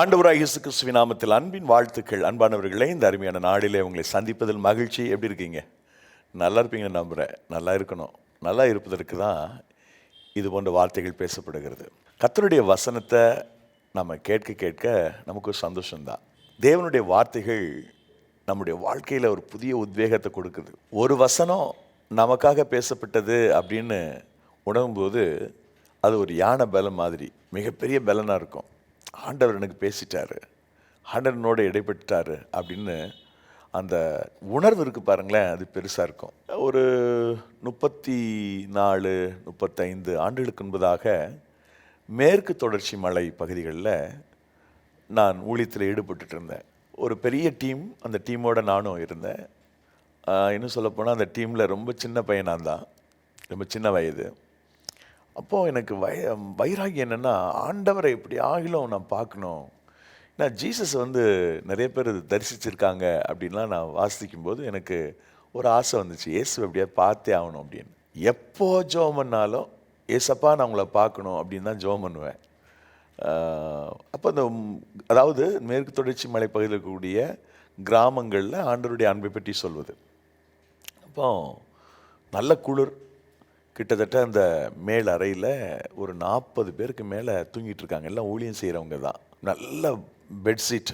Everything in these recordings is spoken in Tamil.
ஆண்டவராக இயேசு கிறிஸ்துவின் நாமத்தில் அன்பின் வாழ்த்துக்கள். அன்பானவர்களே இந்த அருமையான நாளிலே உங்களை சந்திப்பதில் மகிழ்ச்சி. எப்படி இருக்கீங்க? நல்லா இருப்பீங்கன்னு நம்புகிறேன் நல்லா இருக்கணும். நல்லா இருப்பதற்கு தான் இது போன்ற வார்த்தைகள் பேசப்படுகிறது. கத்தருடைய வசனத்தை நம்ம கேட்க கேட்க நமக்கு சந்தோஷம்தான். தேவனுடைய வார்த்தைகள் நம்முடைய வாழ்க்கையில் ஒரு புதிய உத்வேகத்தை கொடுக்குது. ஒரு வசனம் நமக்காக பேசப்பட்டது அப்படின்னு உணரும்போது அது ஒரு யானை பலம் மாதிரி மிகப்பெரிய பலனாக இருக்கும். ஆண்டவர் எனக்கு பேசிட்டாரு. ஆண்டவனோட இடைப்பட்டார் அப்படின்னு அந்த உணர்வு இருக்குது பாருங்களேன் அது பெருசாக இருக்கும். ஒரு முப்பத்தி நாலு முப்பத்தைந்து ஆண்டுகளுக்கு முன்பதாக மேற்கு தொடர்ச்சி மலை பகுதிகளில் நான் ஊழியத்தில் ஈடுபட்டுட்டு இருந்தேன். ஒரு பெரிய டீம் அந்த டீமோடு நானும் இருந்தேன். இன்னும் சொல்லப்போனால் அந்த டீமில் ரொம்ப சின்ன பையனாக தான் ரொம்ப சின்ன வயது. அப்போது எனக்கு வய வைராகி என்னென்னா ஆண்டவரை எப்படி ஆகிலும் நான் பார்க்கணும். ஏன்னா ஜீசஸ் வந்து நிறைய பேர் தரிசிச்சிருக்காங்க அப்படின்லாம் நான் வாசிக்கும் போது எனக்கு ஒரு ஆசை வந்துச்சு. இயேசு எப்படியாவது பார்த்தே ஆகணும் அப்படின்னு. எப்போ ஜோம் பண்ணாலும் ஏசப்பா நான் உங்களை பார்க்கணும் அப்படின்னு தான் ஜோம் பண்ணுவேன். அப்போ அந்த அதாவது மேற்கு தொடர்ச்சி மலைப்பகுதியில் இருக்கக்கூடிய கிராமங்களில் ஆண்டவருடைய அன்பை பற்றி சொல்வது. அப்போ நல்ல குளிர் கிட்டத்தட்ட அந்த மேல் அறையில் ஒரு நாற்பது பேருக்கு மேலே தூங்கிட்டு இருக்காங்க. எல்லாம் ஊழியம் செய்கிறவங்க தான். நல்ல பெட்ஷீட்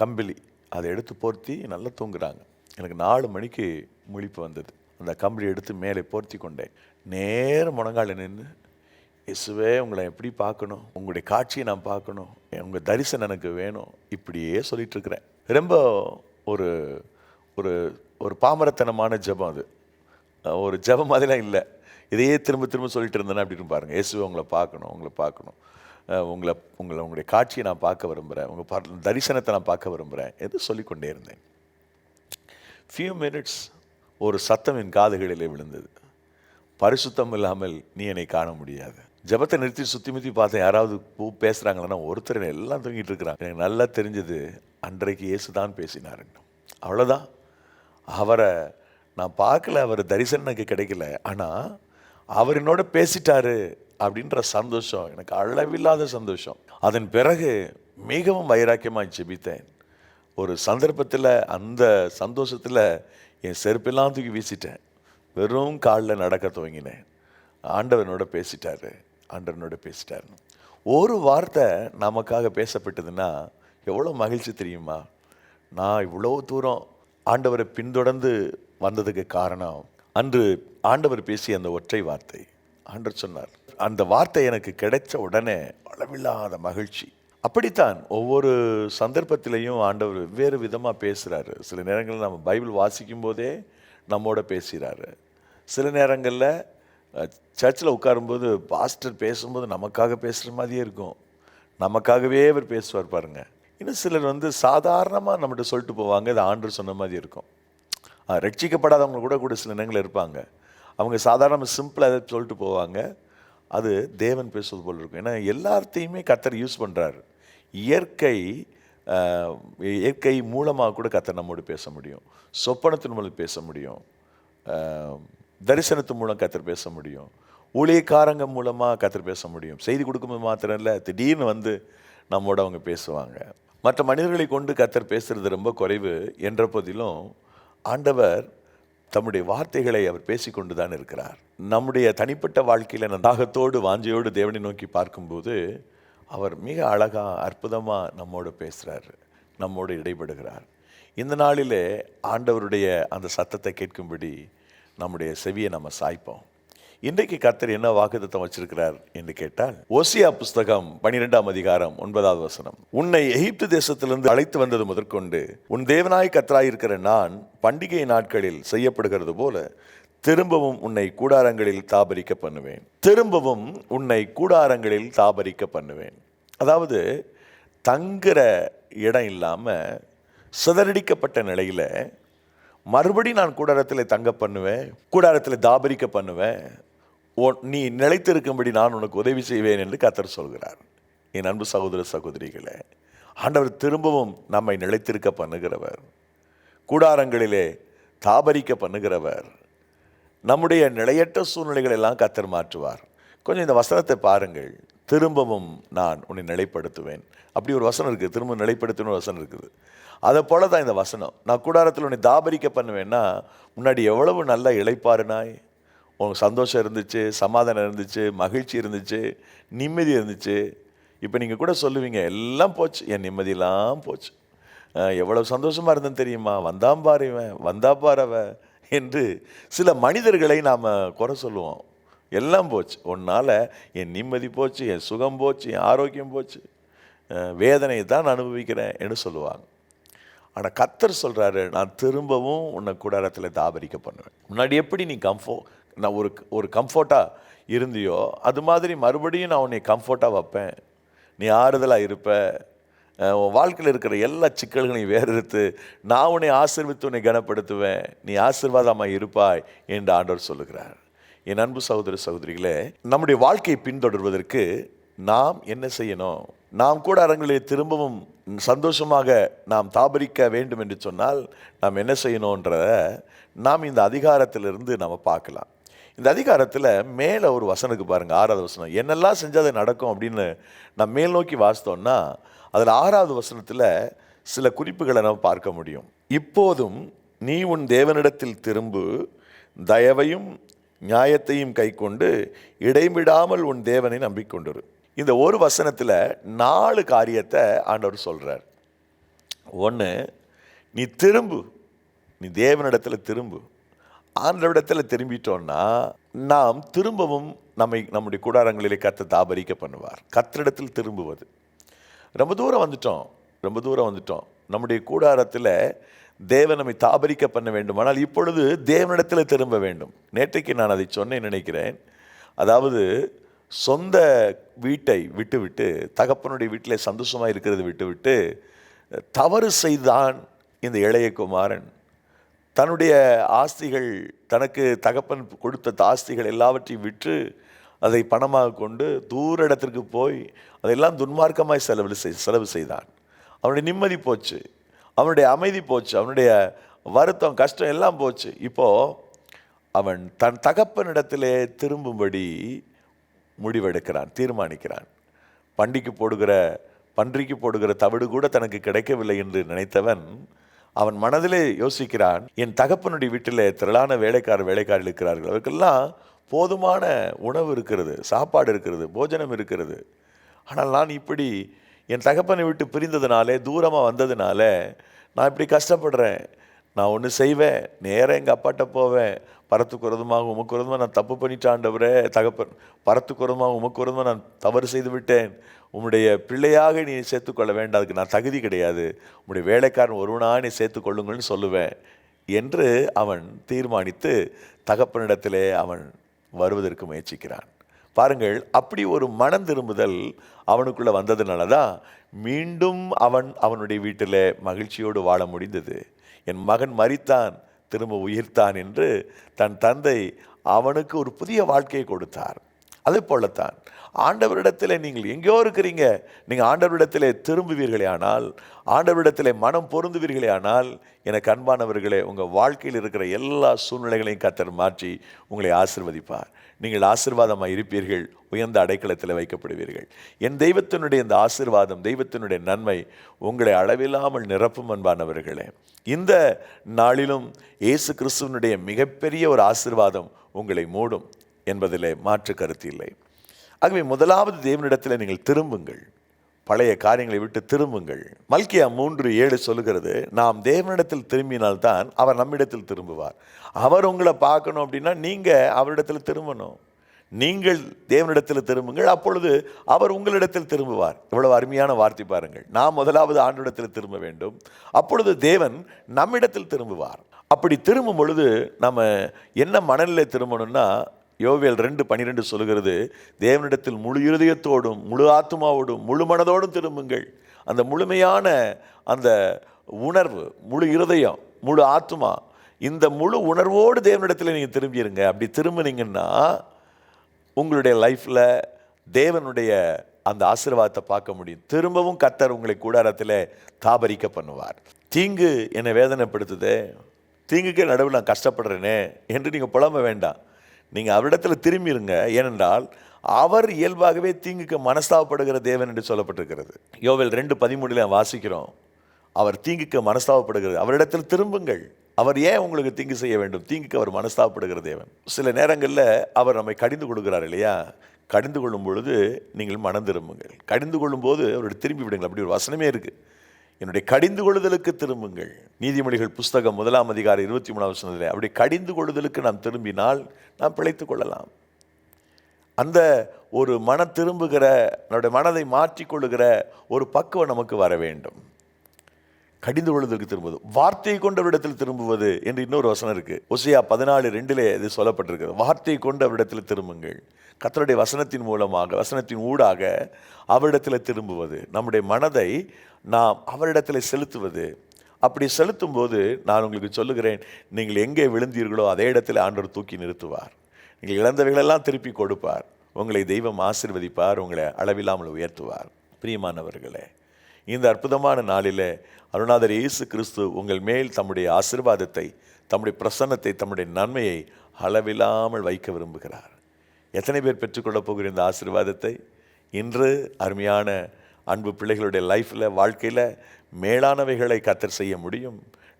கம்பிளி அதை எடுத்து போர்த்தி நல்லா தூங்குறாங்க. எனக்கு நாலு மணிக்கு முழிப்பு வந்தது. அந்த கம்பளி எடுத்து மேலே போர்த்தி கொண்டேன். நேர முழங்கால நின்று இசுவே உங்களை எப்படி பார்க்கணும்? உங்களுடைய காட்சியை நான் பார்க்கணும்? உங்கள் தரிசனம் எனக்கு வேணும். இப்படியே சொல்லிகிட்ருக்குறேன் இருக்கிறேன். ரொம்ப ஒரு ஒரு ஒரு பாமரத்தனமான ஜெபம் அது. ஒரு ஜெபம் மாதிரிலாம் இல்லை. இதையே திரும்ப திரும்ப சொல்லிட்டு இருந்தேன்னா அப்படின்னு பாருங்கள் இயேசுவை உங்களை பார்க்கணும் உங்களை பார்க்கணும். உங்களை உங்களை உங்களுடைய காட்சியை நான் பார்க்க விரும்புகிறேன் உங்கள் பா தரிசனத்தை நான் பார்க்க விரும்புகிறேன் என்று சொல்லிக்கொண்டே இருந்தேன். ஃபியூ மினிட்ஸ் ஒரு சத்தம் என் காதுகளிலே விழுந்தது. பரிசுத்தம் இல்லாமல் நீ என்னை காண முடியாது. ஜெபத்தை நிறுத்தி சுற்றி முற்றி பார்த்தேன். யாராவது பூ பேசுகிறாங்கன்னா ஒருத்தர் எல்லாம் தூங்கிட்டு இருக்கிறாங்க எனக்கு நல்லா தெரிஞ்சது அன்றைக்கு இயேசு தான் பேசினார் அவ்வளோதான் அவரை நான் பார்க்கல அவர் தரிசனம் எனக்கு கிடைக்கல. ஆனால் அவர் என்னோட பேசிட்டாரு அப்படின்ற சந்தோஷம் எனக்கு அளவில்லாத சந்தோஷம். அதன் பிறகு மிகவும் வைராக்கியமாக ஜெபித்தேன். ஒரு சந்தர்ப்பத்தில் அந்த சந்தோஷத்தில் என் செருப்பெல்லாம் தூக்கி வீசிட்டேன். வெறும் காலில் நடக்க துவங்கினேன். ஆண்டவனோட பேசிட்டாரு ஆண்டவனோட பேசிட்டாரு. ஒரு வார்த்தை நமக்காக பேசப்பட்டதுன்னா எவ்வளோ மகிழ்ச்சி தெரியுமா? நான் இவ்வளோ தூரம் ஆண்டவரை பின்தொடர்ந்து வந்ததுக்கு காரணம் அன்று ஆண்டவர் பேசிய அந்த ஒற்றை வார்த்தை. ஆண்டர் சொன்னார் அந்த வார்த்தை எனக்கு கிடைச்ச உடனே அளவில்லாத மகிழ்ச்சி. அப்படித்தான் ஒவ்வொரு சந்தர்ப்பத்திலையும் ஆண்டவர் வெவ்வேறு விதமாக பேசுகிறாரு சில நேரங்களில் நம்ம பைபிள் வாசிக்கும் போதே நம்மோட பேசுகிறாரு சில நேரங்களில் சர்ச்சில் உட்காரும்போது பாஸ்டர் பேசும்போது நமக்காக பேசுகிற மாதிரியே இருக்கும். நமக்காகவே அவர் பேசுவார் பாருங்க. இன்னும் சிலர் வந்து சாதாரணமாக நம்மகிட்ட சொல்லிட்டு போவாங்க. இது ஆண்டர் சொன்ன மாதிரி இருக்கும். ரட்சிக்கப்படாதவங்க கூட கூட சில நேரங்கள் இருப்பாங்க. அவங்க சாதாரண சிம்பிளாக எதாவது சொல்லிட்டு போவாங்க. அது தேவன் பேசுவது போல் இருக்கும். ஏன்னா எல்லாத்தையுமே கத்தர் யூஸ் பண்ணுறாரு இயற்கை இயற்கை மூலமாக கூட கத்தர் நம்மோடு பேச முடியும். சொப்பனத்தின் மூலம் பேச முடியும். தரிசனத்து மூலம் கத்தர் பேச முடியும். ஊழியக்காரங்க மூலமாக கத்தர் பேச முடியும். செய்தி கொடுக்கும்போது மாத்திரம் இல்லை திடீர்னு வந்து நம்மோட அவங்க பேசுவாங்க. மற்ற மனிதர்களை கொண்டு கத்தர் பேசுறது ரொம்ப குறைவு. என்ற போதிலும் ஆண்டவர் தம்முடைய வார்த்தைகளை அவர் பேசிக்கொண்டு தான் இருக்கிறார். நம்முடைய தனிப்பட்ட வாழ்க்கையில் நான் தாகத்தோடு வாஞ்சையோடு தேவனை நோக்கி பார்க்கும்போது அவர் மிக அழகா அற்புதமாக நம்மோடு பேசுகிறார் நம்மோடு இடைபடுகிறார். இந்த நாளிலே ஆண்டவருடைய அந்த சத்தத்தை கேட்கும்படி நம்முடைய செவியை நம்ம சாய்ப்போம். இன்றைக்கு கத்தர் என்ன வாக்குத்தம் வச்சிருக்கிறார் என்று கேட்டால் ஓசியா புஸ்தகம் பனிரெண்டாம் அதிகாரம் ஒன்பதாவது வசனம். உன்னை எகிப்து தேசத்திலிருந்து அழைத்து வந்தது முதற்கொண்டு உன் தேவனாய் கர்த்தராய் இருக்கிற நான் பண்டிகை நாட்களில் செய்யப்படுகிறது போல திரும்பவும் உன்னை கூடாரங்களில் தாபரிக்க பண்ணுவேன். திரும்பவும் உன்னை கூடாரங்களில் தாபரிக்க பண்ணுவேன். அதாவது தங்குற இடம் இல்லாமல் சிதறடிக்கப்பட்ட நிலையில் மறுபடி நான் கூடாரத்தில் தங்க பண்ணுவேன் கூடாரத்தில் தாபரிக்க பண்ணுவேன் நீ நிலைத்திருக்கும்படி நான் உனக்கு உதவி செய்வேன் என்று கத்தர் சொல்கிறார். என் அன்பு சகோதர சகோதரிகளே ஆண்டவர் திரும்பவும் நம்மை நிலைத்திருக்க பண்ணுகிறவர். கூடாரங்களிலே தாபரிக்க பண்ணுகிறவர். நம்முடைய நிலையற்ற சூழ்நிலைகள் எல்லாம் கத்தர் மாற்றுவார். கொஞ்சம் இந்த வசனத்தை பாருங்கள். திரும்பவும் நான் உன்னை நிலைப்படுத்துவேன். அப்படி ஒரு வசனம் இருக்குது. திரும்ப நிலைப்படுத்தணும் ஒரு வசனம் இருக்குது. அதை போல தான் இந்த வசனம். நான் கூடாரத்தில் உன்னை தாபரிக்க பண்ணுவேன்னா முன்னாடி எவ்வளவு நல்லா இழைப்பாருனாய் உனக்கு சந்தோஷம் இருந்துச்சு சமாதானம் இருந்துச்சு மகிழ்ச்சி இருந்துச்சு நிம்மதி இருந்துச்சு. இப்போ நீங்கள் கூட சொல்லுவீங்க எல்லாம் போச்சு என் நிம்மதியெல்லாம் போச்சு. எவ்வளோ சந்தோஷமாக இருந்தேன்னு தெரியுமா? வந்தான் பாரு இவன் வந்தா பாரு என்று சில மனிதர்களை நாம் குறை சொல்லுவோம். எல்லாம் போச்சு. உன்னால் என் நிம்மதி போச்சு என் சுகம் போச்சு என் ஆரோக்கியம் போச்சு. வேதனையை தான் அனுபவிக்கிறேன் என்று சொல்லுவாங்க. ஆனால் கத்தர் சொல்கிறாரு நான் திரும்பவும் உன்னை கூடாரத்தில் தாபரிக்க பண்ணுவேன். முன்னாடி எப்படி நீ கம்ஃபோ நான் ஒரு ஒரு கம்ஃபர்ட்டாக இருந்தியோ அது மாதிரி மறுபடியும் நான் உன்னை கம்ஃபர்ட்டாக வைப்பேன். நீ ஆறுதலாக இருப்ப. உன் வாழ்க்கையில் இருக்கிற எல்லா சிக்கல்களையும் வேறெடுத்து நான் உன்னை ஆசிர்வித்து உன்னை கனப்படுத்துவேன். நீ ஆசீர்வாதமாக இருப்பாய் என்று ஆண்டவர் சொல்லுகிறார். என் அன்பு சகோதர சகோதரிகளே நம்முடைய வாழ்க்கையை பின்தொடர்வதற்கு நாம் என்ன செய்யணும்? நாம் கூட அரங்களை திரும்பவும் சந்தோஷமாக நாம் தாபரிக்க வேண்டும் என்று சொன்னால் நாம் என்ன செய்யணுன்றத நாம் இந்த அதிகாரத்திலிருந்து நம்ம பார்க்கலாம். இந்த அதிகாரத்தில் மேலே ஒரு வசனுக்கு பாருங்கள் ஆறாவது வசனம். என்னெல்லாம் செஞ்சால் அது நடக்கும்? அப்படின்னு நான் மேல் நோக்கி வாசித்தோம்னா அதில் ஆறாவது வசனத்தில் சில குறிப்புகளை நம்ம பார்க்க முடியும். இப்போதும் நீ உன் தேவனிடத்தில் திரும்பு தயவையும் நியாயத்தையும் கைக்கொண்டு இடைவிடாமல் உன் தேவனை நம்பிக்கொண்டிரு. இந்த ஒரு வசனத்தில் நாலு காரியத்தை ஆண்டவர் சொல்கிறார் ஒன்று நீ திரும்பு நீ தேவனிடத்தில் திரும்பு. ஆண்டவிடத்தில் திரும்பிட்டோன்னா நாம் திரும்பவும் நம்மை நம்முடைய கூடாரங்களிலே கத்த தாபரிக்க பண்ணுவார். கத்திரிடத்தில் திரும்புவது. ரொம்ப தூரம் வந்துட்டோம். ரொம்ப தூரம் வந்துட்டோம். நம்முடைய கூடாரத்தில் தேவன் நம்மை தாபரிக்க பண்ண வேண்டுமானால் இப்பொழுது தேவனிடத்தில் திரும்ப வேண்டும். நேற்றைக்கு நான் அதை சொன்னேன் நினைக்கிறேன். அதாவது சொந்த வீட்டை விட்டுவிட்டு தகப்பனுடைய வீட்டில் சந்தோஷமாக இருக்கிறது விட்டுவிட்டு தவறு செய்தான் இந்த இளைய குமாரன். தன்னுடைய ஆஸ்திகள் தனக்கு தகப்பன் கொடுத்த ஆஸ்திகள் எல்லாவற்றையும் விற்று அதை பணமாக கொண்டு தூர இடத்திற்கு போய் அதெல்லாம் துன்மார்க்கமாய் செலவு செய் செலவு செய்தான். அவனுடைய நிம்மதி போச்சு. அவனுடைய அமைதி போச்சு. அவனுடைய வருத்தம் கஷ்டம் எல்லாம் போச்சு. இப்போது அவன் தன் தகப்பனிடத்திலே திரும்பும்படி முடிவெடுக்கிறான் தீர்மானிக்கிறான். பண்டிக்கு போடுகிற பன்றிக்கு போடுகிற தவிடு கூட தனக்கு கிடைக்கவில்லை என்று நினைத்தவன் அவன் மனதிலே யோசிக்கிறான் என் தகப்பனுடைய வீட்டில் திரளான வேலைக்கார வேலைக்காரர்கள் இருக்கிறார்கள். அவருக்கெல்லாம் போதுமான உணவு இருக்கிறது சாப்பாடு இருக்கிறது போஜனம் இருக்கிறது. ஆனால் நான் இப்படி என் தகப்பனை விட்டு பிரிந்ததுனாலே தூரமாக வந்ததுனால நான் இப்படி கஷ்டப்படுறேன். நான் ஒன்று செய்வேன் நேராக எங்கள் அப்பாட்ட போவேன். பரத்துக்குறதுமாக உமக்குறதுமாக நான் தப்பு பண்ணிட்டாண்டவரே தகப்பன் பரத்துக்குறதுமாக உமக்குறதுமாக நான் தவறு செய்து விட்டேன். உம்முடைய பிள்ளையாக நீ சேர்த்துக்கொள்ள வேண்டாம். அதுக்கு நான் தகுதி கிடையாது. உம்முடைய வேலைக்காரன் ஒருவனாக நீ சேர்த்துக்கொள்ளுங்கள்னு சொல்லுவேன். என்று அவன் தீர்மானித்து தகப்பனிடத்திலே அவன் வருவதற்கு முயற்சிக்கிறான். பாருங்கள் அப்படி ஒரு மனம் திரும்புதல் அவனுக்குள்ளே வந்ததுனால தான் மீண்டும் அவன் அவனுடைய வீட்டில் மகிழ்ச்சியோடு வாழ முடிந்தது. என் மகன் மறித்தான் திரும்ப உயிர்த்தான் என்று தன் தந்தை அவனுக்கு ஒரு புதிய வாழ்க்கையை கொடுத்தார். அதே போலத்தான். ஆண்டவரிடத்தில் நீங்கள் எங்கேயோ இருக்கிறீங்க. நீங்கள் ஆண்டவரிடத்திலே திரும்புவீர்களே ஆனால் ஆண்டவரிடத்திலே மனம் பொருந்துவீர்களே ஆனால் எனக்கு அன்பானவர்களே உங்கள் வாழ்க்கையில் இருக்கிற எல்லா சூழ்நிலைகளையும் கத்தர் மாற்றி உங்களை ஆசிர்வதிப்பார். நீங்கள் ஆசிர்வாதமாக இருப்பீர்கள் உயர்ந்த அடைக்கலத்தில் வைக்கப்படுவீர்கள். என் தெய்வத்தினுடைய இந்த ஆசிர்வாதம் தெய்வத்தினுடைய நன்மை உங்களை அளவில்லாமல் நிரப்பும் அன்பானவர்களே. இந்த நாளிலும் இயேசு கிறிஸ்துவனுடைய மிகப்பெரிய ஒரு ஆசிர்வாதம் உங்களை மூடும் என்பதிலே மாற்று கருத்து இல்லை. ஆகவே முதலாவது தேவனிடத்தில் நீங்கள் திரும்புங்கள். பழைய காரியங்களை விட்டு திரும்புங்கள். மல்கியா மூன்று ஏழு சொல்லுகிறது நாம் தேவனிடத்தில் திரும்பினால்தான் அவர் நம்மிடத்தில் திரும்புவார். அவர் உங்களை பார்க்கணும் அப்படின்னா நீங்கள் அவரிடத்தில் திரும்பணும். நீங்கள் தேவனிடத்தில் திரும்புங்கள் அப்பொழுது அவர் உங்களிடத்தில் திரும்புவார். இவ்வளவு அருமையான வார்த்தை பாருங்கள். நாம் முதலாவது ஆண்டிடத்தில் திரும்ப வேண்டும். அப்பொழுது தேவன் நம்மிடத்தில் திரும்புவார். அப்படி திரும்பும் பொழுது நம்ம என்ன மனநிலை திரும்பணும்னா யோவேல் ரெண்டு பனிரெண்டு சொல்லுகிறது தேவனிடத்தில் முழு இருதயத்தோடும் முழு ஆத்மாவோடும் முழு மனதோடும் திரும்புங்கள். அந்த முழுமையான அந்த உணர்வு முழு இருதயம் முழு ஆத்மா இந்த முழு உணர்வோடு தேவனிடத்தில் நீங்கள் திரும்பிடுங்க அப்படி திரும்பினீங்கன்னா உங்களுடைய லைஃப்பில் தேவனுடைய அந்த ஆசீர்வாதத்தை பார்க்க முடியும். திரும்பவும் கத்தர் உங்களை கூடாரத்தில் தாபரிக்க பண்ணுவார். தீங்கு என்னை வேதனைப்படுத்துதே. தீங்குக்கே நடுவில் நான் கஷ்டப்படுறேனே என்று நீங்கள் புலம்ப வேண்டாம். நீங்கள் அவரிடத்தில் திரும்பிடுங்க ஏனென்றால் அவர் இயல்பாகவே தீங்குக்கு மனஸ்தாபப்படுகிற தேவன் என்று சொல்லப்பட்டிருக்கிறது. யோவில் ரெண்டு பதிமூணில் வாசிக்கிறோம். அவர் தீங்குக்கு மனஸ்தாபப்படுகிறது. அவரிடத்தில் திரும்புங்கள். அவர் ஏன் உங்களுக்கு தீங்கு செய்ய வேண்டும்? தீங்குக்கு அவர் மனஸ்தாபப்படுகிற தேவன். சில நேரங்களில் அவர் நம்மை கடிந்து கொடுக்குறார் இல்லையா? கடிந்து கொள்ளும் பொழுது நீங்கள் மனம் திரும்புங்கள். கடிந்து கொள்ளும் போது அவருடைய திரும்பி விடுங்கள். அப்படி ஒரு வசனமே இருக்குது என்னுடைய கடிந்து கொள்ளுதலுக்கு திரும்புங்கள். நீதிமொழிகள் புஸ்தகம் முதலாம் அதிகாரம் இருபத்தி மூணாவது வசனத்தில் அப்படி கடிந்து கொள்ளுதலுக்கு நாம் திரும்பினால் நாம் பிழைத்துக் கொள்ளலாம். அந்த ஒரு மன திரும்புகிற நம்முடைய மனதை மாற்றிக்கொள்ளுகிற ஒரு பக்குவம் நமக்கு வர வேண்டும். கடிந்து கொள்வதற்கு திரும்புவது வார்த்தையை கொண்டவரிடத்தில் திரும்புவது என்று இன்னொரு வசனம் இருக்கு. ஒசியா பதினாலு ரெண்டிலே இது சொல்லப்பட்டிருக்கிறது. வார்த்தையை கொண்டவரிடத்தில் திரும்புங்கள். கத்தருடைய வசனத்தின் மூலமாக வசனத்தின் ஊடாக அவரிடத்தில் திரும்புவது நம்முடைய மனதை நாம் அவரிடத்தில் செலுத்துவது. அப்படி செலுத்தும் போது நான் உங்களுக்கு சொல்லுகிறேன் நீங்கள் எங்கே விழுந்தீர்களோ அதே இடத்துல ஆண்டவர் தூக்கி நிறுத்துவார். நீங்கள் இழந்தவைகளெல்லாம் திருப்பி கொடுப்பார். உங்களை தெய்வம் ஆசிர்வதிப்பார் உங்களை அளவில்லாமல் உயர்த்துவார். பிரியமானவர்களே இந்த அற்புதமான நாளில் அருணாதர் இயேசு கிறிஸ்து உங்கள் மேல் தம்முடைய ஆசிர்வாதத்தை தம்முடைய பிரசன்னத்தை தம்முடைய நன்மையை அளவில்லாமல் வைக்க விரும்புகிறார். எத்தனை பேர் பெற்றுக்கொள்ளப் போகிற இந்த ஆசிர்வாதத்தை? இன்று அருமையான அன்பு பிள்ளைகளுடைய லைஃப்பில் வாழ்க்கையில் மேலானவைகளை கத்தர் செய்ய முடியும்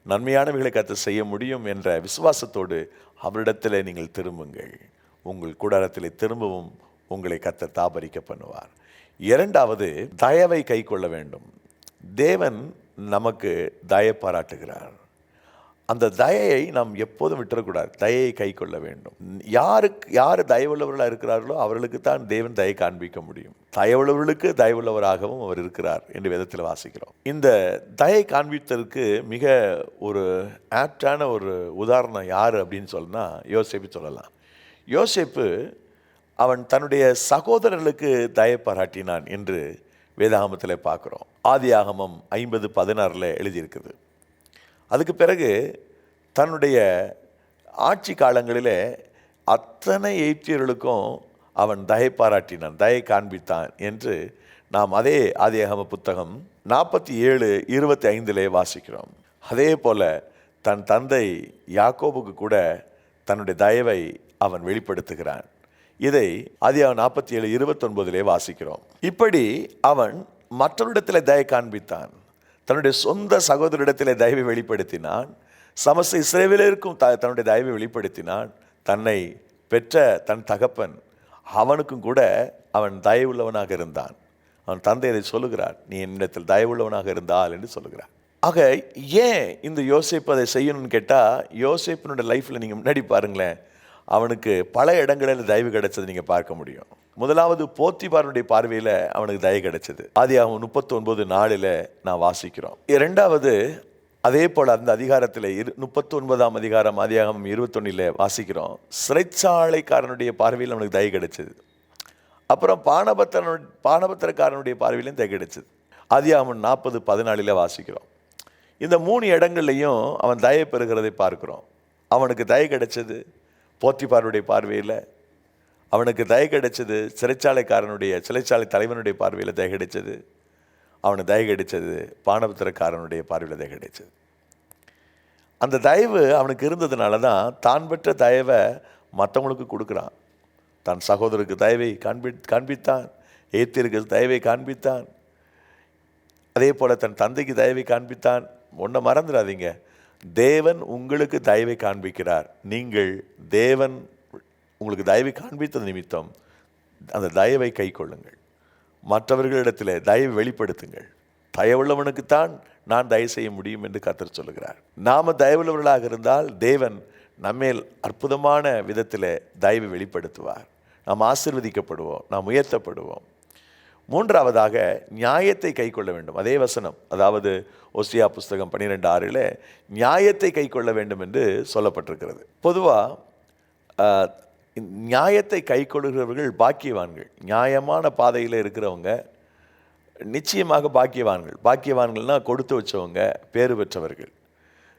நன்மையானவைகளை கத்தர் செய்ய முடியும் என்ற விசுவாசத்தோடு அவரிடத்தில் நீங்கள் திரும்புங்கள். உங்கள் கூடாரத்தில் திரும்பவும் உங்களை கத்தர் தாபரிக்க பண்ணுவார். இரண்டாவது தயவை கை கொள்ள வேண்டும். தேவன் நமக்கு தய பாராட்டுகிறார் அந்த தயையை நாம் எப்போதும் விட்டுறக்கூடாது. தயையை கை கொள்ள வேண்டும். யாருக்கு யார் தயவுள்ளவர்களாக இருக்கிறார்களோ அவர்களுக்கு தான் தேவன் தயை காண்பிக்க முடியும். தயவுள்ளவர்களுக்கு தயவுள்ளவராகவும் அவர் இருக்கிறார் என்று விதத்தில் வாசிக்கிறோம். இந்த தயை காண்பித்ததற்கு மிக ஒரு ஆப்டான ஒரு உதாரணம் யார் அப்படின்னு சொன்னால் யோசிப்பு சொல்லலாம். யோசேப்பு அவன் தன்னுடைய சகோதரர்களுக்கு தயை பாராட்டினான் என்று வேதாகமத்தில் பார்க்குறோம். ஆதியாகமம் ஐம்பது பதினாறில் எழுதியிருக்குது அதுக்கு பிறகு தன்னுடைய ஆட்சி காலங்களிலே அத்தனை எய்ப்தியர்களுக்கும் அவன் தயை பாராட்டினான் தயை காண்பித்தான் என்று நாம் அதே ஆதியகம புத்தகம் நாற்பத்தி ஏழு இருபத்தி ஐந்திலே வாசிக்கிறோம். அதே போல தன் தந்தை யாக்கோபுக்கு கூட தன்னுடைய தயவை அவன் வெளிப்படுத்துகிறான். இதை அதிகாரம் நாற்பத்தி ஏழு இருபத்தொன்பதிலே வாசிக்கிறோம். இப்படி அவன் மற்றவரிடத்தில் தயை காண்பித்தான். தன்னுடைய சொந்த சகோதரிடத்தில் தயவை வெளிப்படுத்தினான். சமஸ்த இஸ்ரேவிலிருக்கும் த தன்னுடைய தயவை வெளிப்படுத்தினான். தன்னை பெற்ற தன் தகப்பன் அவனுக்கும் கூட அவன் தயவுள்ளவனாக இருந்தான். அவன் தந்தை இதை சொல்லுகிறான் நீ என்னிடத்தில் தயவுள்ளவனாக இருந்தால் என்று சொல்லுகிறார். ஆக ஏன் இந்த யோசிப்பு அதை செய்யணும்னு கேட்டால் யோசிப்பினுடைய லைஃப்பில் நீங்கள் முன்னாடி பாருங்களேன். அவனுக்கு பல இடங்களில் தயவு கிடைச்சது நீங்கள் பார்க்க முடியும். முதலாவது போத்திபாரனுடைய பார்வையில் அவனுக்கு தயவு கிடைச்சது. ஆதி அவன் முப்பத்தி ஒன்பது நாளில் நான் வாசிக்கிறோம். இரண்டாவது அதே போல் அந்த அதிகாரத்தில் இரு முப்பத்தி ஒன்பதாம் அதிகாரம் அதிகாரம் இருபத்தொன்னில் வாசிக்கிறோம். சிறைச்சாலைக்காரனுடைய பார்வையில் அவனுக்கு தயவு கிடைச்சது. அப்புறம் பானபத்திரனு பானபத்திரக்காரனுடைய பார்வையிலையும் தயவு கிடைச்சது. ஆதியாகமன் நாற்பது பதினாலில் வாசிக்கிறோம். இந்த மூணு இடங்கள்லையும் அவன் தயை பெறுகிறதை பார்க்குறோம். அவனுக்கு தயை கிடைச்சது. போத்திபாருடைய பார்வையில் அவனுக்கு தய கிடைச்சது சிறைச்சாலைக்காரனுடைய சிறைச்சாலை தலைவனுடைய பார்வையில் தய கிடைச்சது. அவனுக்கு தய கிடைச்சது பானபத்திரக்காரனுடைய பார்வையில் தய கிடைச்சது. அந்த தயவு அவனுக்கு இருந்ததுனால தான் தான் பெற்ற தயவை மற்றவங்களுக்கு கொடுக்குறான். தன் சகோதரருக்கு தயவை காண்பி காண்பித்தான். ஏத்திற்கு தயவை காண்பித்தான். அதே போல் தன் தந்தைக்கு தயவை காண்பித்தான். ஒன்றை மறந்துடாதீங்க. தேவன் உங்களுக்கு தயவை காண்பிக்கிறார். நீங்கள் தேவன் உங்களுக்கு தயவை காண்பித்த நிமித்தம் அந்த தயவை கை கொள்ளுங்கள். மற்றவர்களிடத்தில் தயவை வெளிப்படுத்துங்கள். தயவுள்ளவனுக்குத்தான் நான் தயவு செய்ய முடியும் என்று கத்தர் சொல்லுகிறார். நாம் தயவுள்ளவர்களாக இருந்தால் தேவன் நம்மேல் அற்புதமான விதத்தில் தயவை வெளிப்படுத்துவார். நாம் ஆசிர்வதிக்கப்படுவோம் நாம் உயர்த்தப்படுவோம். மூன்றாவதாக நியாயத்தை கை கொள்ள வேண்டும். அதே வசனம் அதாவது ஒசியா புஸ்தகம் பன்னிரெண்டு ஆறில் நியாயத்தை கை கொள்ள வேண்டும் என்று சொல்லப்பட்டிருக்கிறது. பொதுவாக நியாயத்தை கை கொள்கிறவர்கள் பாக்கியவான்கள். நியாயமான பாதையில் இருக்கிறவங்க நிச்சயமாக பாக்கியவான்கள். பாக்கியவான்கள்னால் கொடுத்து வச்சவங்க பேறு பெற்றவர்கள்.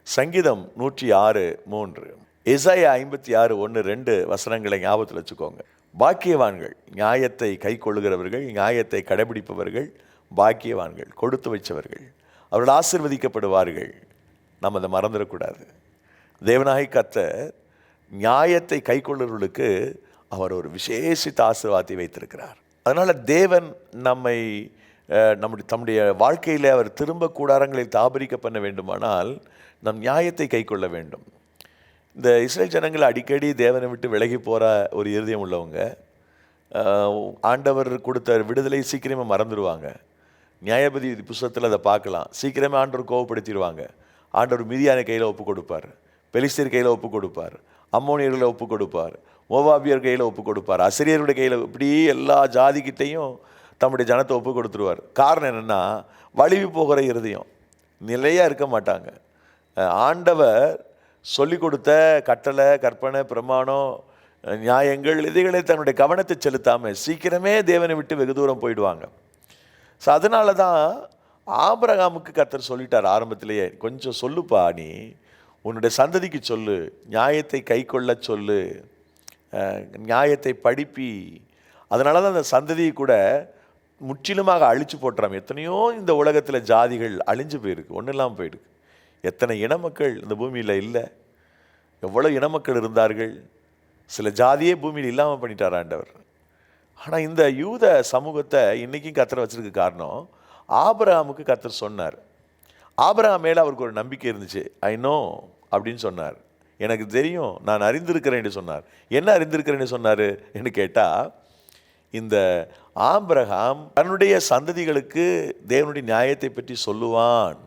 சங்கீதம் நூற்றி ஆறு மூன்று. இசையா ஐம்பத்தி ஆறு ஒன்று ரெண்டு வசனங்களை ஞாபகத்தில் வச்சுக்கோங்க. பாக்கியவான்கள். நியாயத்தை கை கொள்ளுகிறவர்கள் நியாயத்தை கடைபிடிப்பவர்கள் பாக்கியவான்கள் கொடுத்து வைச்சவர்கள். அவர்கள் ஆசிர்வதிக்கப்படுவார்கள். நம்ம அதை மறந்துடக்கூடாது. தேவனாகி கத்த நியாயத்தை கை கொள்ளுறவர்களுக்கு அவர் ஒரு விசேஷித்த ஆசிர்வாதத்தை வைத்திருக்கிறார். அதனால் தேவன் நம்மை நம்முடைய தம்முடைய வாழ்க்கையில் அவர் திரும்ப கூடாரங்களில் தாபரிக்க பண்ண வேண்டுமானால் நம் நியாயத்தை கைக்கொள்ள வேண்டும். இந்த இஸ்ரேல் ஜனங்கள் அடிக்கடி தேவனை விட்டு விலகி போகிற ஒரு இருதயம் உள்ளவங்க. ஆண்டவர் கொடுத்த விடுதலை சீக்கிரமே மறந்துடுவாங்க நியாயபதி புஸ்தகத்தில் அதை பார்க்கலாம். சீக்கிரமே ஆண்டவர் கோவப்படுத்திடுவாங்க ஆண்டவர் மிதியான கையில் ஒப்பு கொடுப்பார். பெலிஸ்தீர் கையில் ஒப்பு கொடுப்பார். அம்மோனியர்களை ஒப்பு கொடுப்பார். மோவாபியர் கையில் ஒப்பு கொடுப்பார். அசிரியருடைய கையில் இப்படி எல்லா ஜாதிக்கிட்டையும் தம்முடைய ஜனத்தை ஒப்பு கொடுத்துருவார். காரணம் என்னென்னா வலிவு போகிற இருதயம். நிலையாக இருக்க மாட்டாங்க. ஆண்டவர் சொல்லிக் கொடுத்த கட்டளை கற்பனை பிரமாணம் நியாயங்கள் இதைகளை தன்னுடைய கவனத்தை செலுத்தாமல் சீக்கிரமே தேவனை விட்டு வெகு தூரம் போயிடுவாங்க. ஸோ அதனால தான் ஆபிரகாமுக்கு கர்த்தர் சொல்லிட்டார் ஆரம்பத்திலேயே கொஞ்சம் சொல்லுப்பா நீ உன்னுடைய சந்ததிக்கு சொல்லு நியாயத்தை கை சொல்லு நியாயத்தை படிப்பி. அதனால தான் அந்த சந்ததியை கூட முற்றிலுமாக அழிச்சு போட்டுறாங்க. எத்தனையோ இந்த உலகத்தில் ஜாதிகள் அழிஞ்சு போயிருக்கு ஒன்றும் இல்லாமல் போயிருக்கு. எத்தனை இனமக்கள் இந்த பூமியில் இல்லை? எவ்வளோ இனமக்கள் இருந்தார்கள்? சில ஜாதியே பூமியில் இல்லாமல் பண்ணிட்டார் ஆண்டவர்? ஆனால் இந்த யூத சமூகத்தை இன்றைக்கும் கத்தரை வச்சிருக்க காரணம் ஆபிரகாமுக்கு கத்தர் சொன்னார். ஆபிரகாம் மேலே அவருக்கு ஒரு நம்பிக்கை இருந்துச்சு. ஐ நோ அப்படின்னு சொன்னார். எனக்கு தெரியும் நான் அறிந்திருக்கிறேன்னு சொன்னார். என்ன அறிந்திருக்கிறேன்னு சொன்னார் என்று கேட்டால் இந்த ஆபிரகாம் தன்னுடைய சந்ததிகளுக்கு தேவனுடைய நியாயத்தை பற்றி சொல்லுவான்.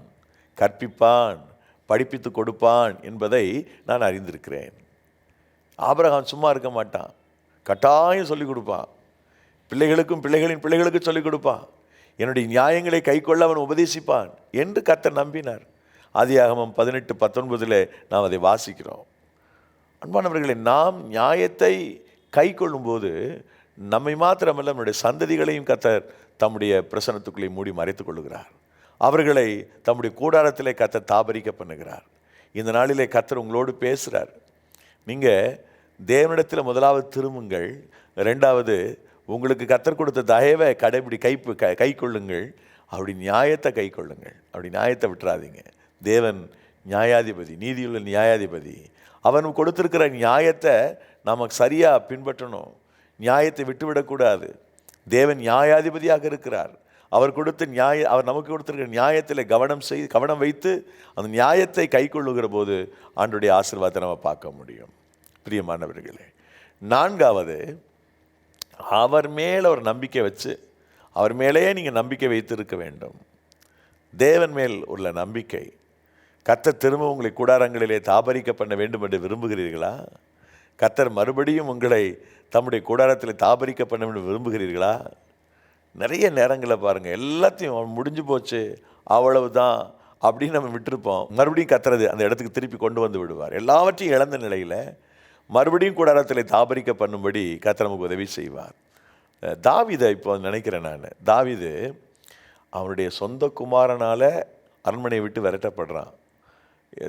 கற்பிப்பான் படிப்பித்து கொடுப்பான் என்பதை நான் அறிந்திருக்கிறேன். ஆபரகம் சும்மா இருக்க மாட்டான். கட்டாயம் சொல்லிக் கொடுப்பான். பிள்ளைகளுக்கும் பிள்ளைகளின் பிள்ளைகளுக்கும் சொல்லிக் கொடுப்பான். என்னுடைய நியாயங்களை கைக்கொள்ள அவன் உபதேசிப்பான் என்று கர்த்தர் நம்பினார். ஆதியாகமம் பதினெட்டு பத்தொன்பதில் நாம் அதை வாசிக்கிறோம். அன்பானவர்களை நாம் நியாயத்தை கை கொள்ளும்போது நம்மை மாத்திரமல்ல நம்முடைய சந்ததிகளையும் கத்தர் தம்முடைய பிரசனத்துக்குள்ளே மூடி மறைத்துக் கொள்ளுகிறார். அவர்களை தம்முடைய கூடாரத்திலே கத்தர் தாபரிக்க பண்ணுகிறார். இந்த நாளிலே கத்தர் உங்களோடு பேசுகிறார் நீங்கள் தேவனிடத்தில் முதலாவது திரும்புங்கள். ரெண்டாவது உங்களுக்கு கத்தர் கொடுத்த தயவை கடைபிடி கைப்பு க கை கொள்ளுங்கள். அப்படி நியாயத்தை கை கொள்ளுங்கள். அப்படி நியாயத்தை விட்டுறாதீங்க. தேவன் நியாயாதிபதி நீதியுள்ள நியாயாதிபதி. அவன் கொடுத்துருக்கிற நியாயத்தை நமக்கு சரியாக பின்பற்றணும். நியாயத்தை விட்டுவிடக்கூடாது. தேவன் நியாயாதிபதியாக இருக்கிறார். அவர் கொடுத்த நியாய அவர் நமக்கு கொடுத்திருக்கிற நியாயத்தில் கவனம் செய் கவனம் வைத்து அந்த நியாயத்தை கை கொள்ளுகிற போது ஆண்டுடைய ஆசீர்வாதத்தை நம்ம பார்க்க முடியும். பிரியமானவர்களே நான்காவது அவர் மேலே ஒரு நம்பிக்கை வச்சு அவர் மேலேயே நீங்கள் நம்பிக்கை வைத்திருக்க வேண்டும். தேவன் மேல் உள்ள நம்பிக்கை. கத்தர் திரும்ப உங்களை கூடாரங்களிலே தாபரிக்க பண்ண வேண்டும் என்று விரும்புகிறீர்களா? கத்தர் மறுபடியும் உங்களை தம்முடைய கூடாரத்தில் தாபரிக்க பண்ண வேண்டும் விரும்புகிறீர்களா? நிறைய நேரங்களை பாருங்கள் எல்லாத்தையும் முடிஞ்சு போச்சு அவ்வளவுதான் அப்படின்னு நம்ம விட்டுருப்போம். மறுபடியும் கத்துறது அந்த இடத்துக்கு திருப்பி கொண்டு வந்து விடுவார். எல்லாவற்றையும் இழந்த நிலையில் மறுபடியும் கூடாரத்தில் தாபரிக்க பண்ணும்படி கத்த நமக்கு உதவி செய்வார். தாவிதை இப்போ நினைக்கிறேன் நான். தாவிது அவனுடைய சொந்த குமாரனால் அரண்மனையை விட்டு விரட்டப்படுறான்.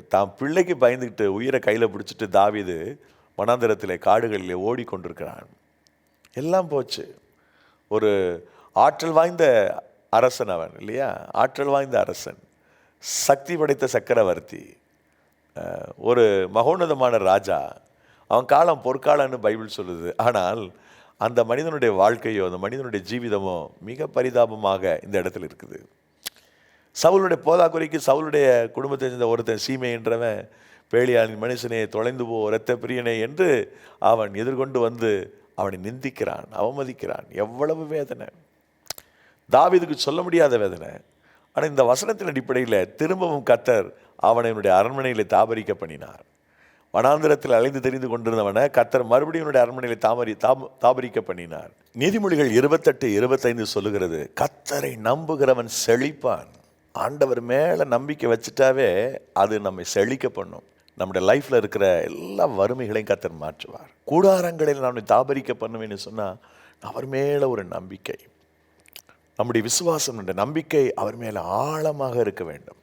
தான் பிள்ளைக்கு பயந்துக்கிட்டு உயிரை கையில் பிடிச்சிட்டு தாவிது மனாந்திரத்தில் காடுகளில் ஓடிக்கொண்டிருக்கிறான். எல்லாம் போச்சு. ஒரு ஆற்றல் வாய்ந்த அரசன் அவன் இல்லையா? ஆற்றல் வாய்ந்த அரசன். சக்தி படைத்த சக்கரவர்த்தி. ஒரு மகோன்னதமான ராஜா. அவன் காலம் பொற்காலம்னு பைபிள் சொல்லுது. ஆனால் அந்த மனிதனுடைய வாழ்க்கையோ அந்த மனிதனுடைய ஜீவிதமோ மிக பரிதாபமாக இந்த இடத்துல இருக்குது. சவுளுடைய போதாக்குறைக்கு சவுளுடைய குடும்பத்தை சேர்ந்த ஒருத்தன் சீமை என்றவன் பேலியாளின் மனுஷனே தொலைந்து போ இரத்த பிரியனை என்று அவன் எதிர்கொண்டு வந்து அவனை நிந்திக்கிறான் அவமதிக்கிறான். எவ்வளவு வேதனை. தாவிதுக்கு சொல்ல முடியாத வேதனை. ஆனால் இந்த வசனத்தின் அடிப்படையில் திரும்பவும் கத்தர் அவனை என்னுடைய அரண்மனையில் தாபரிக்க பண்ணினார். வனாந்திரத்தில் அலைந்து தெரிந்து கொண்டிருந்தவனை கத்தர் மறுபடியும் என்னுடைய அரண்மனையில் தாமரி தாம தாபரிக்க பண்ணினார். நீதிமொழிகள் இருபத்தெட்டு இருபத்தைந்து சொல்லுகிறது கத்தரை நம்புகிறவன் செழிப்பான். ஆண்டவர் மேலே நம்பிக்கை வச்சுட்டாவே அது நம்மை செழிக்க பண்ணும். நம்முடைய லைஃப்பில் இருக்கிற எல்லா வறுமைகளையும் கத்தர் மாற்றுவார். கூடாரங்களில் நான் தாபரிக்க பண்ணுவேன்னு சொன்னால் அவர் மேலே ஒரு நம்பிக்கை. நம்முடைய விசுவாசம் என்ற நம்பிக்கை அவர் மேலே ஆழமாக இருக்க வேண்டும்.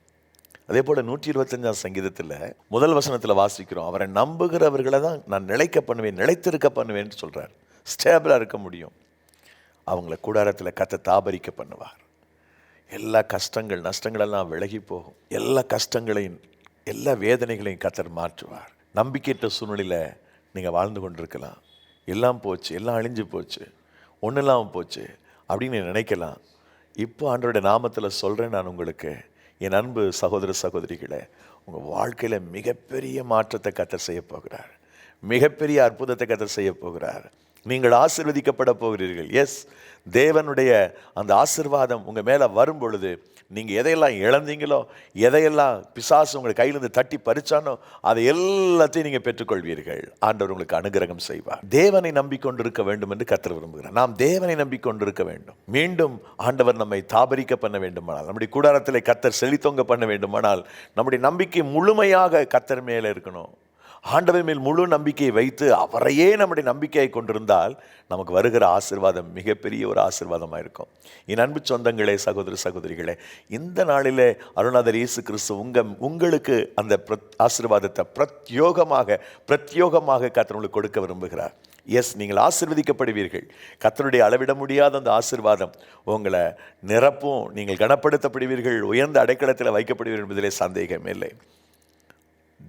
அதே போல் நூற்றி இருபத்தஞ்சாம் சங்கீதத்தில் முதல் வசனத்தில் வாசிக்கிறோம் அவரை நம்புகிறவர்களை தான் நான் நிலைக்க பண்ணுவேன் நிலைத்திருக்க பண்ணுவேன்னு சொல்கிறார் ஸ்டேபிளாக இருக்க முடியும். அவங்கள கூடாரத்தில் கத்தை தாபரிக்க பண்ணுவார். எல்லா கஷ்டங்கள் நஷ்டங்களெல்லாம் விலகி போகும். எல்லா கஷ்டங்களையும் எல்லா வேதனைகளையும் கத்தர் மாற்றுவார். நம்பிக்கையற்ற சூழ்நிலையில் நீங்கள் வாழ்ந்து கொண்டிருக்கலாம். எல்லாம் போச்சு எல்லாம் அழிஞ்சு போச்சு ஒன்றும் இல்லாமல் போச்சு. அப்படின்னு நினைக்கலாம். இப்போ ஆண்டவருடைய நாமத்தில் சொல்கிறேன் நான் உங்களுக்கு. என் அன்பு சகோதர சகோதரிகளை உங்கள் வாழ்க்கையில் மிகப்பெரிய மாற்றத்தை கத்தர் செய்ய போகிறார். மிகப்பெரிய அற்புதத்தை கத்தர் செய்ய போகிறார். நீங்கள் ஆசிர்வதிக்கப்பட போகிறீர்கள். எஸ் தேவனுடைய அந்த ஆசீர்வாதம் உங்கள் மேலே வரும் பொழுது நீங்கள் எதையெல்லாம் இழந்தீங்களோ எதையெல்லாம் பிசாசு உங்கள் கையிலிருந்து தட்டி பறிச்சானோ அதை எல்லாத்தையும் நீங்கள் பெற்றுக்கொள்வீர்கள். ஆண்டவர் உங்களுக்கு அனுகிரகம் செய்வார். தேவனை நம்பிக்கொண்டிருக்க வேண்டும் என்று கத்தர் விரும்புகிறார். நாம் தேவனை நம்பிக்கொண்டிருக்க வேண்டும். மீண்டும் ஆண்டவர் நம்மை தாபரிக்க பண்ண வேண்டுமானால் நம்முடைய கூடாரத்தில் கத்தர் செழித்தொங்க பண்ண வேண்டுமானால் நம்முடைய நம்பிக்கை முழுமையாக கத்தர் மேலே இருக்கணும். ஆண்டவர் மேல் முழு நம்பிக்கையை வைத்து அவரையே நம்முடைய நம்பிக்கையை கொண்டிருந்தால் நமக்கு வருகிற ஆசிர்வாதம் மிகப்பெரிய ஒரு ஆசிர்வாதமாக இருக்கும். என் அன்பு சொந்தங்களே சகோதர சகோதரிகளே இந்த நாளிலே அருணாதர் இயேசு கிறிஸ்து உங்க உங்களுக்கு அந்த ஆசிர்வாதத்தை ஆசீர்வாதத்தை பிரத்யோகமாக பிரத்யோகமாக கத்தனுக்கு கொடுக்க விரும்புகிறார். எஸ் நீங்கள் ஆசிர்வதிக்கப்படுவீர்கள். கத்தனுடைய அளவிட முடியாத அந்த ஆசிர்வாதம் உங்களை நிரப்பும். நீங்கள் கனப்படுத்தப்படுவீர்கள். உயர்ந்த அடைக்கலத்தில் வைக்கப்படுவீர்கள் என்பதிலே சந்தேகம் இல்லை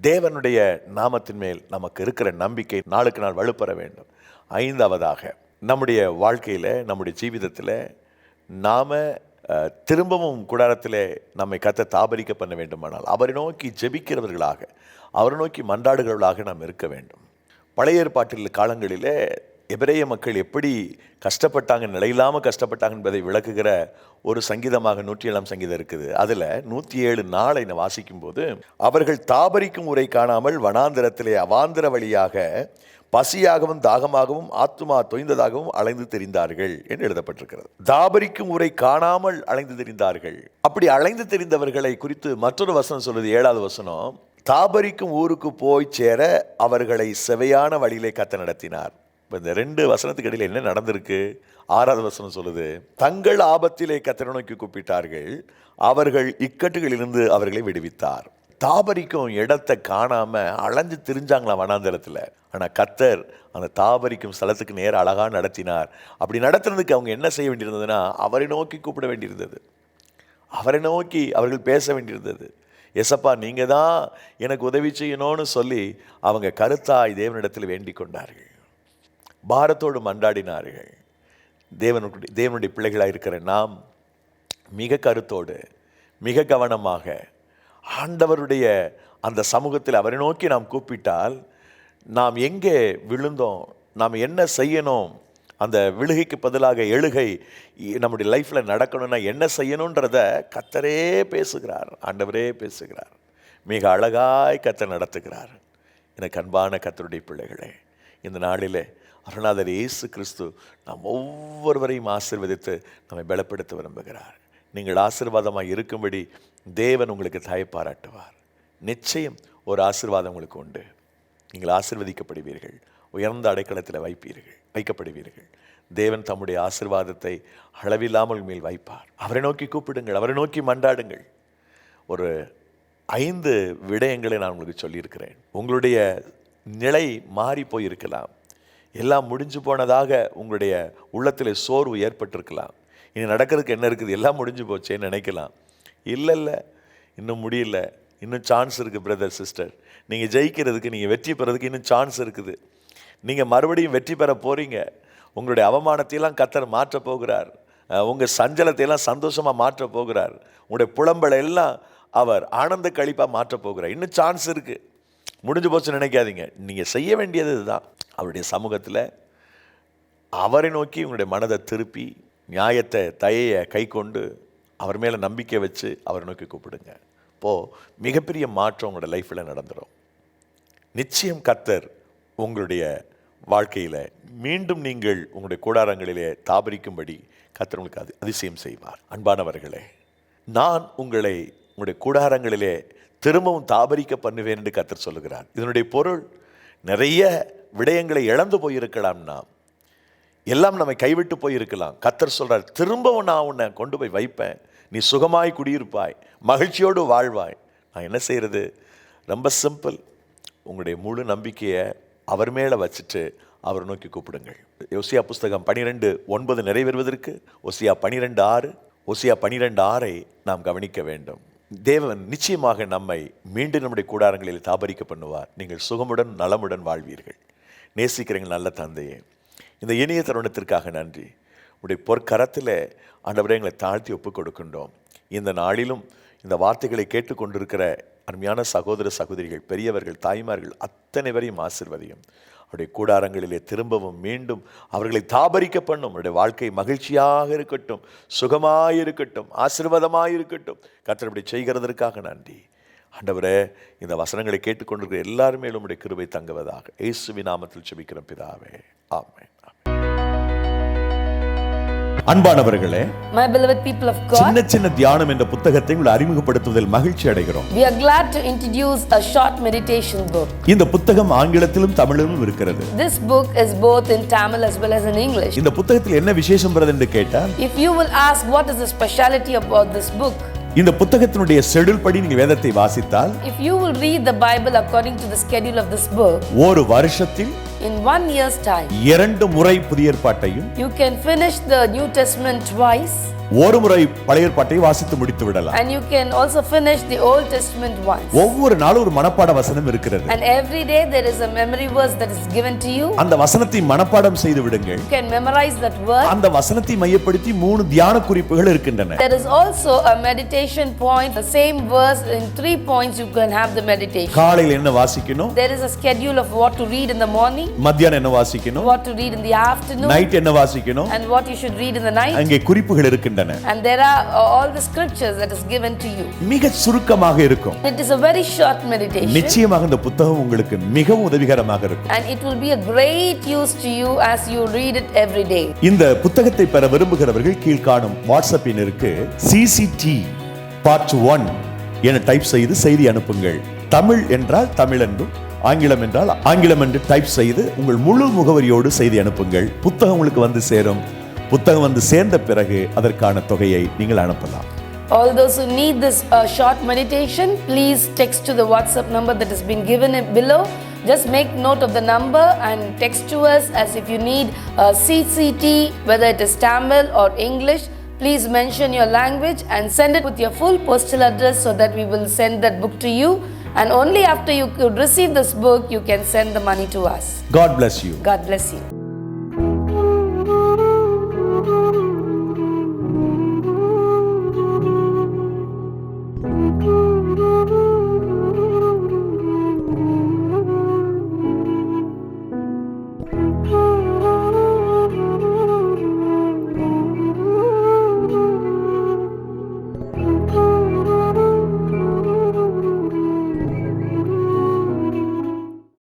தேவனுடைய நாமத்தின் மேல் நமக்கு இருக்கிற நம்பிக்கை நாளுக்கு நாள் வலுப்பெற வேண்டும். ஐந்தாவதாக நம்முடைய வாழ்க்கையில் நம்முடைய ஜீவிதத்தில் நாம் திரும்பவும் குடாரத்தில் நம்மை கத்த தாபரிக்க பண்ண வேண்டுமானால் அவரை நோக்கி ஜெபிக்கிறவர்களாக அவரை நோக்கி மன்றாடுகிறவர்களாக நாம் இருக்க வேண்டும். பழைய ஏற்பாட்டில் காலங்களிலே எபிரேய மக்கள் எப்படி கஷ்டப்பட்டாங்க நிலையில்லாமல் கஷ்டப்பட்டாங்க என்பதை விளக்குகிற ஒரு சங்கீதமாக நூற்றி ஏழாம் சங்கீதம் இருக்குது. அதில் நூற்றி ஏழு நாளை நான் வாசிக்கும்போது அவர்கள் தாபரிக்கும் உரை காணாமல் வனாந்திரத்திலே அவாந்திர வழியாக பசியாகவும் தாகமாகவும் ஆத்துமா தொய்ந்ததாகவும் அலைந்து தெரிந்தார்கள் என்று எழுதப்பட்டிருக்கிறது. தாபரிக்கும் உரை காணாமல் அலைந்து தெரிந்தார்கள். அப்படி அலைந்து தெரிந்தவர்களை குறித்து மற்றொரு வசனம் சொல்வது ஏழாவது வசனம். தாபரிக்கும் ஊருக்கு போய் சேர அவர்களை செவையான வழியிலே கத்த நடத்தினார். இப்போ இந்த ரெண்டு வசனத்துக்கு இடையில் என்ன நடந்திருக்கு? ஆறாவது வசனம் சொல்லுது தங்கள் ஆபத்திலே கத்தரை நோக்கி கூப்பிட்டார்கள் அவர்கள் இக்கட்டுகளிலிருந்து அவர்களை விடுவித்தார். தாபரிக்கும் இடத்தை காணாமல் அலைஞ்சு திரிஞ்சாங்களாம் வனாந்தரத்தில். ஆனால் கத்தர் அந்த தாபரிக்கும் ஸ்தலத்துக்கு நேர அழகாக நடத்தினார். அப்படி நடத்துனதுக்கு அவங்க என்ன செய்ய வேண்டியிருந்ததுன்னா அவரை நோக்கி கூப்பிட வேண்டியிருந்தது. அவரை நோக்கி அவர்கள் பேச வேண்டியிருந்தது. எசப்பா நீங்கள் தான் எனக்கு உதவி செய்யணும்னு சொல்லி அவங்க கருத்தாய் தேவனிடத்தில் வேண்டிக் கொண்டார்கள். பாரத்தோடு மன்றாடினார்கள். தேவனுடைய தேவனுடைய பிள்ளைகளாக இருக்கிற நாம் மிக கருத்தோடு மிக கவனமாக ஆண்டவருடைய அந்த சமூகத்தில் அவரை நோக்கி நாம் கூப்பிட்டால் நாம் எங்கே விழுந்தோம் நாம் என்ன செய்யணும் அந்த விழுகைக்கு பதிலாக எழுகை நம்முடைய லைஃப்பில் நடக்கணும்னா என்ன செய்யணுன்றத கத்தரே பேசுகிறார் ஆண்டவரே பேசுகிறார். மிக அழகாய் கத்தர் நடத்துகிறார். எனக்கு அன்பான கத்தருடைய பிள்ளைகளே இந்த நாளிலே அருணாதர் இயேசு கிறிஸ்து நாம் ஒவ்வொருவரையும் ஆசிர்வதித்து நம்மை பலப்படுத்த விரும்புகிறார் நீங்கள் ஆசீர்வாதமாக இருக்கும்படி தேவன் உங்களுக்கு தயப்பாராட்டுவார். நிச்சயம் ஒரு ஆசீர்வாதம் உங்களுக்கு உண்டு. நீங்கள் ஆசிர்வதிக்கப்படுவீர்கள். உயர்ந்த அடைக்கலத்தில் வைப்பீர்கள். வைக்கப்படுவீர்கள். தேவன் தம்முடைய ஆசிர்வாதத்தை அளவில்லாமல் மேல் வைப்பார். அவரை நோக்கி கூப்பிடுங்கள். அவரை நோக்கி மண்டாடுங்கள் ஒரு ஐந்து விடயங்களை நான் உங்களுக்கு சொல்லியிருக்கிறேன். உங்களுடைய நிலை மாறி போயிருக்கலாம் எல்லாம் முடிஞ்சு போனதாக உங்களுடைய உள்ளத்தில் சோர்வு ஏற்பட்டிருக்கலாம். இனி நடக்கிறதுக்கு என்ன இருக்குது? எல்லாம் முடிஞ்சு போச்சேன்னு நினைக்கலாம். இல்லை இல்லை இன்னும் முடியல. இன்னும் சான்ஸ் இருக்குது பிரதர் சிஸ்டர் நீங்கள் ஜெயிக்கிறதுக்கு நீங்கள் வெற்றி பெறதுக்கு இன்னும் சான்ஸ் இருக்குது. நீங்கள் மறுபடியும் வெற்றி பெற போகிறீங்க உங்களுடைய அவமானத்தையெல்லாம் கத்தர் மாற்ற போகிறார். உங்கள் சஞ்சலத்தையெல்லாம் சந்தோஷமாக மாற்றப் போகிறார். உங்களுடைய புலம்பலை எல்லாம் அவர் ஆனந்த கழிப்பாக மாற்றப் போகிறார். இன்னும் சான்ஸ் இருக்குது முடிஞ்சு போச்சுன்னு நினைக்காதீங்க. நீங்கள் செய்ய வேண்டியது இதுதான். அவருடைய சமூகத்தில் அவரை நோக்கி உங்களுடைய மனதை திருப்பி நியாயத்தை தயையை கை கொண்டு அவர் மேலே நம்பிக்கை வச்சு அவரை நோக்கி கூப்பிடுங்க. இப்போது மிகப்பெரிய மாற்றம் உங்களோட லைஃப்பில் நடந்துடும் நிச்சயம் கத்தர் உங்களுடைய வாழ்க்கையில் மீண்டும் நீங்கள் உங்களுடைய கூடாரங்களிலே தாபரிக்கும்படி கத்தர் உங்களுக்கு அது அதிசயம் செய்வார். அன்பானவர்களே நான் உங்களை உங்களுடைய கூடாரங்களிலே திரும்பவும் தாபரிக்க பண்ணுவேன் என்று கத்தர் சொல்லுகிறார். இதனுடைய பொருள் நிறைய விடயங்களை இழந்து போயிருக்கலாம் நாம். எல்லாம் நம்மை கைவிட்டு போயிருக்கலாம். கத்தர் சொல்கிறார் திரும்பவும் நான் உன்னை கொண்டு போய் வைப்பேன். நீ சுகமாய் குடியிருப்பாய். மகிழ்ச்சியோடு வாழ்வாய். நான் என்ன செய்யறது? ரொம்ப சிம்பிள் உங்களுடைய முழு நம்பிக்கையை அவர் மேலே வச்சுட்டு அவர் நோக்கி கூப்பிடுங்கள். ஒசியா புஸ்தகம் பனிரெண்டு ஒன்பது நிறைவேறுவதற்கு ஒசியா பனிரெண்டு ஆறு ஒசியா பனிரெண்டு ஆறை நாம் கவனிக்க வேண்டும். தேவன் நிச்சயமாக நம்மை மீண்டும் நம்முடைய கூடாரங்களில் தாபரிக்க பண்ணுவார். நீங்கள் சுகமுடன் நலமுடன் வாழ்வீர்கள். நேசிக்கிறீங்க நல்ல தந்தையே. இந்த இனிய தருணத்திற்காக நன்றி. உடைய பொற்கரத்தில் ஆண்டவரை எங்களை தாழ்த்தி ஒப்புக் கொடுக்கின்றோம் இந்த நாளிலும் இந்த வார்த்தைகளை கேட்டுக்கொண்டிருக்கிற அருமையான சகோதர சகோதரிகள் பெரியவர்கள் தாய்மார்கள் அத்தனை பேரையும் ஆசிர்வதியும். அவருடைய கூடாரங்களிலே திரும்பவும் மீண்டும் அவர்களை தாபரிக்க பண்ணும். அவருடைய வாழ்க்கை மகிழ்ச்சியாக இருக்கட்டும் சுகமாக இருக்கட்டும் ஆசீர்வாதமாக இருக்கட்டும் கத்திரப்படி செய்கிறதற்காக நன்றி. ஆண்டவரே இந்த வசனங்களை கேட்டுக்கொண்டிருக்கிற எல்லாரும் உடைய கிருபை தங்குவதாக. இயேசுவின் நாமத்தில் செபிக்கிறோம் பிதாவே. ஆமென். அன்பானவர்களே My beloved people of God, சின்ன சின்ன தியானம் என்ற புத்தகத்தை உங்களை அறிமுகப்படுத்துவதில் மகிழ்ச்சி அடைகிறோம். we are glad to introduce a short meditation book. இந்த புத்தகம் ஆங்கிலத்திலும் தமிழிலும் இருக்கிறது. This book is both in Tamil as well as in English. இந்த புத்தகத்தில் என்ன விசேஷம் என்று கேட்டால் If you will ask what is the speciality about this book, இந்த புத்தகத்தினுடைய ஷெட்யூல் படி நீங்க வேதத்தை வாசித்தால் if you will read the Bible according to the schedule of this book, ஒரு வருஷத்தில் in one year's time, இரண்டு முறை புதிய ஏற்பாட்டையும் you can finish the New Testament twice ஒரு முறை பழைய ஏற்பாட்டையும் வாசித்து முடித்து விடலாம் and you can also finish the Old Testament once. ஒவ்வொரு நாளும் ஒரு மனப்பாட வசனம் இருக்கிறது And every day there is a memory verse that is given to you. அந்த வசனத்தை மனப்பாடம் செய்து விடுங்கள் You can memorize that word. அந்த வசனத்தை மையப்படுத்தி மூணு தியான குறிப்புகள் இருக்கின்றன There is also a meditation point, the same verse in three points you can have the meditation. காலையில் என்ன வாசிக்கணும் There is a schedule of what to read in the morning, மத்தியானம் என்ன வாசிக்கணும் what to read in the afternoon, night என்ன வாசிக்கணும் and what you should read in the night. அங்கே குறிப்புகள் இருக்கின்றன And there are uh, all the scriptures that is given to you. மிக சுருக்கமாக இருக்கும் It is a very short meditation நிச்சயமாக இந்த புத்தகம் உங்களுக்கு மிகவும் உதவிகரமாக இருக்கும் and it will be a great use to you as you read it every day. இந்த புத்தகத்தை பெற விரும்புகிறவர்கள் கீழ்காணும் வாட்ஸ்அப் எண்ணிற்கு சிசிடி பார்ட் ஒன் என டைப் செய்து செய்தி அனுப்புங்கள் தமிழ் என்றால் தமிழ் என்றும் ஆங்கிலம் என்றால் ஆங்கிலம் என்று டைப் செய்து உங்கள் முழு முகவரியோடு செய்தி அனுப்புங்கள் புத்தகம் உங்களுக்கு வந்து சேரும் புத்தகம் வந்து சேர்ந்த பிறகு அதற்கான தொகையை நீங்கள் அனுப்பலாம் All those who need this uh, short meditation, please text to the WhatsApp number that has been given below. Just make note of the number and text to us as if you need uh, CCT, whether it is Tamil or English. Please mention your language and send it with your full postal address so that we will send that book to you. And only after you could receive this book, you can send the money to us. God bless you. God bless you.